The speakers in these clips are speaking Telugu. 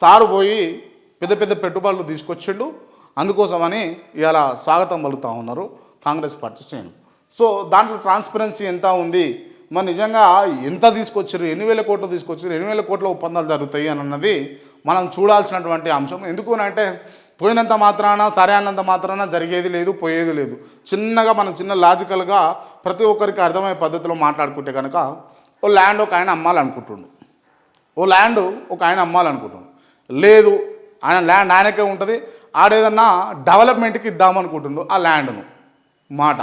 సారు పోయి పెద్ద పెద్ద పెట్టుబడులు తీసుకొచ్చిండు. అందుకోసమని ఇవాళ స్వాగతం పలుకుతూ ఉన్నారు కాంగ్రెస్ పార్టీ శ్రేణులు. సో దాంట్లో ట్రాన్స్పరెన్సీ ఎంత ఉంది? మరి నిజంగా ఎంత తీసుకొచ్చారు ఎన్ని వేల కోట్లు తీసుకొచ్చారు ఎన్ని వేల కోట్ల ఒప్పందాలు జరుగుతాయి అని అన్నది మనం చూడాల్సినటువంటి అంశం. ఎందుకు అంటే పోయినంత మాత్రాన సరే అన్నంత మాత్రాన జరిగేది లేదు పోయేది లేదు. చిన్నగా మనం చిన్న లాజికల్గా ప్రతి ఒక్కరికి అర్థమయ్యే పద్ధతిలో మాట్లాడుకుంటే కనుక ఓ ల్యాండ్ ఒక ఆయన అమ్మాలనుకుంటుండు. ఓ ల్యాండ్ ఒక ఆయన అమ్మాలనుకుంటుండు. లేదు. ఆయన ల్యాండ్ ఆయనకే ఉంటుంది. ఆడేదన్నా డెవలప్మెంట్కి ఇద్దామనుకుంటుండు ఆ ల్యాండ్ను మాట.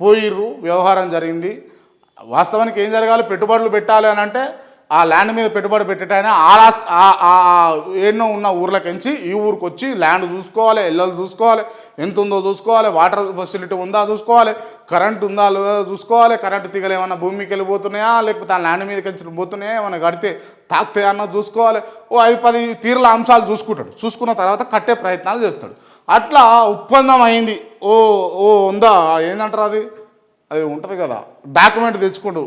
పోయిర్రు వ్యవహారం జరిగింది. వాస్తవానికి ఏం జరగాలి? పెట్టుబడులు పెట్టాలి అని అంటే ఆ ల్యాండ్ మీద పెట్టుబడి పెట్టేటైనా ఆ ఆ- ఎన్నో ఉన్న ఊర్లకించి ఈ ఊరికి వచ్చి ల్యాండ్ చూసుకోవాలి ఇళ్ళలు చూసుకోవాలి ఎంత ఉందో చూసుకోవాలి వాటర్ ఫెసిలిటీ ఉందా చూసుకోవాలి కరెంట్ ఉందా లేదా చూసుకోవాలి కరెంట్ తీగలు ఏమన్నా భూమికి వెళ్ళిపోతున్నాయా లేకపోతే ఆ ల్యాండ్ మీదకి వచ్చి పోతున్నాయా ఏమన్నా కడితే తాకుతాయా అన్న చూసుకోవాలి ఓ ఐదు పది తీరుల అంశాలు చూసుకుంటాడు. చూసుకున్న తర్వాత కట్టే ప్రయత్నాలు చేస్తాడు. అట్లా ఒప్పందం అయింది. ఓ ఓ ఉందా ఏంటంటారు అది? అది ఉంటుంది కదా. డాక్యుమెంట్ తెచ్చుకోండు.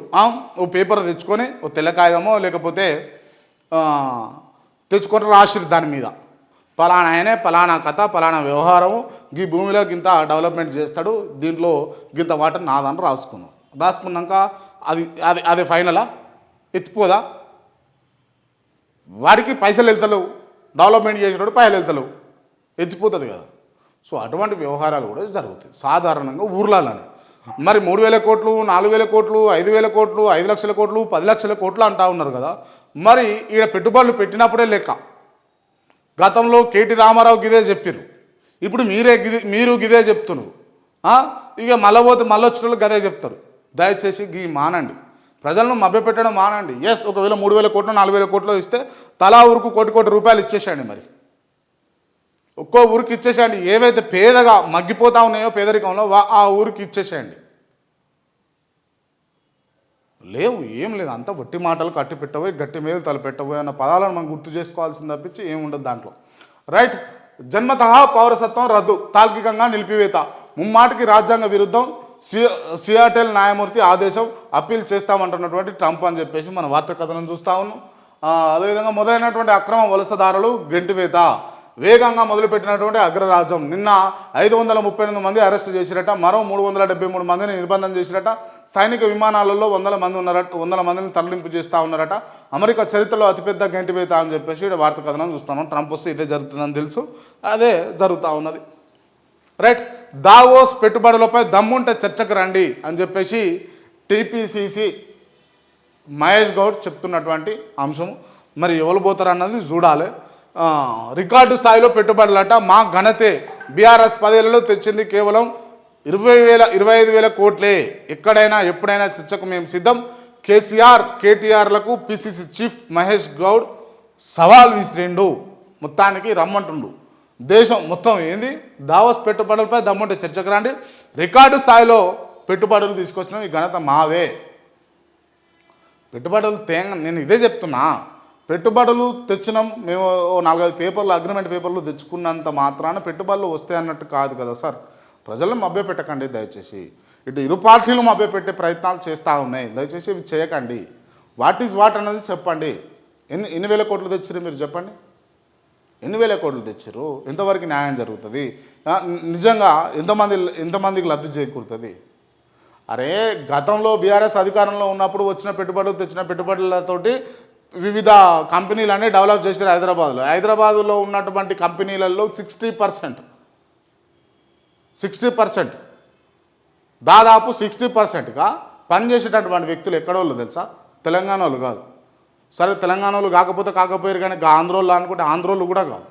ఓ పేపర్ తెచ్చుకొని ఓ తెల్ల కాగితమో లేకపోతే తెచ్చుకొని రాసిరు దాని మీద. పలానా ఆయనే పలానా కథ పలానా వ్యవహారము ఈ భూమిలో గింత డెవలప్మెంట్ చేస్తాడు దీంట్లో గింత వాటర్ నాదని రాసుకున్నాం. రాసుకున్నాక అది అది అది ఫైనలా? ఎత్తిపోదా? వాడికి పైసలు వెళ్తలేవు. డెవలప్మెంట్ చేసినప్పుడు పైసలు వెళ్తలేవు. ఎత్తిపోతుంది కదా. సో అటువంటి వ్యవహారాలు కూడా జరుగుతాయి. సాధారణంగా ఊర్లలోనే. మరి మూడు వేల కోట్లు నాలుగు వేల కోట్లు ఐదు వేల కోట్లు ఐదు లక్షల కోట్లు పది లక్షల కోట్లు అంటా ఉన్నారు కదా. మరి ఈడ పెట్టుబడులు పెట్టినప్పుడే లెక్క. గతంలో కేటీ రామారావు గిదే చెప్పారు ఇప్పుడు మీరే గిదే మీరు గిదే చెప్తున్నారు. ఇక మళ్ళీ పోతే మళ్ళీ వచ్చిన గదే చెప్తారు. దయచేసి గీ మానండి. ప్రజలను మభ్యపెట్టడం మానండి. ఎస్ ఒకవేళ మూడు వేల కోట్లు నాలుగు వేల కోట్లు ఇస్తే తలా ఊరుకు కోటి కోటి రూపాయలు ఇచ్చేసేయండి మరి. ఒక్కో ఊరికి ఇచ్చేసేయండి. ఏవైతే పేదగా మగ్గిపోతా ఉన్నాయో పేదరికంలో వా- ఆ ఊరికి ఇచ్చేసేయండి. లేవు ఏం లేదు. అంతా వట్టి మాటలు కట్టి పెట్టబోయి గట్టి మీద తలపెట్టబోయి అన్న పదాలను మనం గుర్తు చేసుకోవాల్సింది తప్పించి ఏముండదు ఉండదు దాంట్లో. రైట్? జన్మత పౌరసత్వం రద్దు తార్కికంగా నిలిపివేత. ముమ్మాటికి రాజ్యాంగ విరుద్ధం సి సియాటెల్ న్యాయమూర్తి ఆదేశం అప్పీల్ చేస్తామంటున్నటువంటి ట్రంప్ అని చెప్పేసి మన వార్త కథనం చూస్తా ఉన్నాం. అదేవిధంగా మొదలైనటువంటి అక్రమ వలసదారులు గెంటివేత. వేగంగా మొదలుపెట్టినటువంటి అగ్రరాజ్యం. నిన్న ఐదు వందల ముప్పై ఎనిమిది మంది అరెస్ట్ చేసిరట మరో మూడు వందల డెబ్బై మూడు మందిని నిర్బంధం చేసిరట సైనిక విమానాలలో వందల మంది ఉన్నారట వందల మందిని తరలింపు చేస్తూ ఉన్నారట. అమెరికా చరిత్రలో అతిపెద్ద గంటివేత అని చెప్పేసి వార్త కథనం చూస్తున్నాం. ట్రంప్ వస్తే ఇదే జరుగుతుందని తెలుసు. అదే జరుగుతూ ఉన్నది. రైట్. దావోస్ పెట్టుబడులపై దమ్ముంటే చర్చకు రండి అని చెప్పేసి టీపీసీసీ మహేష్ గౌడ్ చెప్తున్నటువంటి అంశం. మరి ఎవరు పోతారన్నది చూడాలి. రికార్డు స్థాయిలో పెట్టుబడులట. మా ఘనతే బీఆర్ఎస్ పదేళ్ళలో తెచ్చింది కేవలం ఇరవై వేల ఇరవై ఐదు వేల కోట్లే. ఎక్కడైనా ఎప్పుడైనా చర్చకు మేము సిద్ధం. కేసీఆర్ కేటీఆర్లకు పిసిసి చీఫ్ మహేష్ గౌడ్ సవాల్ విసిరిండు. మొత్తానికి రమ్మంటుండు. దేశం మొత్తం ఏంది? దావోస్ పెట్టుబడులపై దమ్ముంటే చర్చకు రండి. రికార్డు స్థాయిలో పెట్టుబడులు తీసుకొచ్చిన ఈ ఘనత మావే. పెట్టుబడులు తేంగ నేను ఇదే చెప్తున్నా. పెట్టుబడులు తెచ్చినాం మేము ఓ నాలుగైదు పేపర్లు అగ్రిమెంట్ పేపర్లు తెచ్చుకున్నంత మాత్రాన పెట్టుబడులు వస్తాయి అన్నట్టు కాదు కదా సార్. ప్రజలను మభ్యపెట్టకండి దయచేసి. ఇటు ఇరు పార్టీలు మభ్యపెట్టే ప్రయత్నాలు చేస్తూ ఉన్నాయి. దయచేసి ఇవి చేయకండి. వాట్ ఈజ్ వాట్ అన్నది చెప్పండి. ఎన్ని ఎన్ని వేల కోట్లు తెచ్చారు మీరు చెప్పండి? ఎన్ని వేల కోట్లు తెచ్చారు ఎంతవరకు న్యాయం జరుగుతుంది? నిజంగా ఎంతమంది ఎంతమందికి లబ్ధి చేకూరుతుంది? అరే గతంలో బీఆర్ఎస్ అధికారంలో ఉన్నప్పుడు వచ్చిన పెట్టుబడులు తెచ్చిన పెట్టుబడులతోటి వివిధ కంపెనీలన్నీ డెవలప్ చేశారు హైదరాబాద్లో. హైదరాబాద్లో ఉన్నటువంటి కంపెనీలలో సిక్స్టీ పర్సెంట్. Sixty percent. దాదాపు సిక్స్టీ పర్సెంట్గా పనిచేసేటటువంటి వ్యక్తులు ఎక్కడోళ్ళు తెలుసా? తెలంగాణ వాళ్ళు కాదు. సరే తెలంగాణ వాళ్ళు కాకపోతే కాకపోయారు కానీ ఆంధ్రోళ్ళు అనుకుంటే ఆంధ్రోళ్ళు కూడా కాదు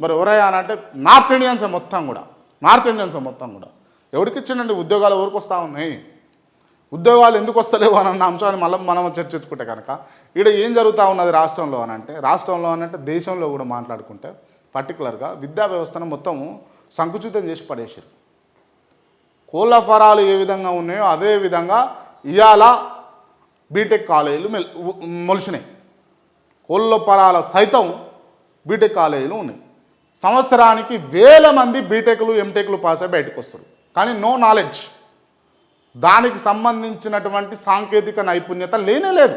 మరి ఎవరయ్యా అని అంటే నార్త్ ఇండియన్స్ మొత్తం కూడా. నార్త్ ఇండియన్స్ మొత్తం కూడా. ఎవరికి ఇచ్చిండండి? ఉద్యోగాలు ఎవరికి వస్తూ ఉన్నాయి. ఉద్యోగాలు ఎందుకు వస్తలేవు అని అన్న అంశాన్ని మళ్ళీ మనం చర్చించుకుంటే కనుక ఇక్కడ ఏం జరుగుతూ ఉన్నది రాష్ట్రంలో అని అంటే రాష్ట్రంలో అని అంటే దేశంలో కూడా మాట్లాడుకుంటే పర్టికులర్గా విద్యా వ్యవస్థను మొత్తం సంకుచితం చేసి పడేసారు కోళ్ళ ఫరాలు ఏ విధంగా ఉన్నాయో అదే విధంగా ఇవాళ బీటెక్ కాలేజీలు మెల్ మొలిచినాయి. కోళ్ళ ఫరాల సైతం బీటెక్ కాలేజీలు ఉన్నాయి. సంవత్సరానికి వేల మంది బీటెక్లు ఎంటెక్లు పాస్ అయి బయటకు వస్తారు. కానీ నో నాలెడ్జ్ దానికి సంబంధించినటువంటి సాంకేతిక నైపుణ్యత లేనే లేదు.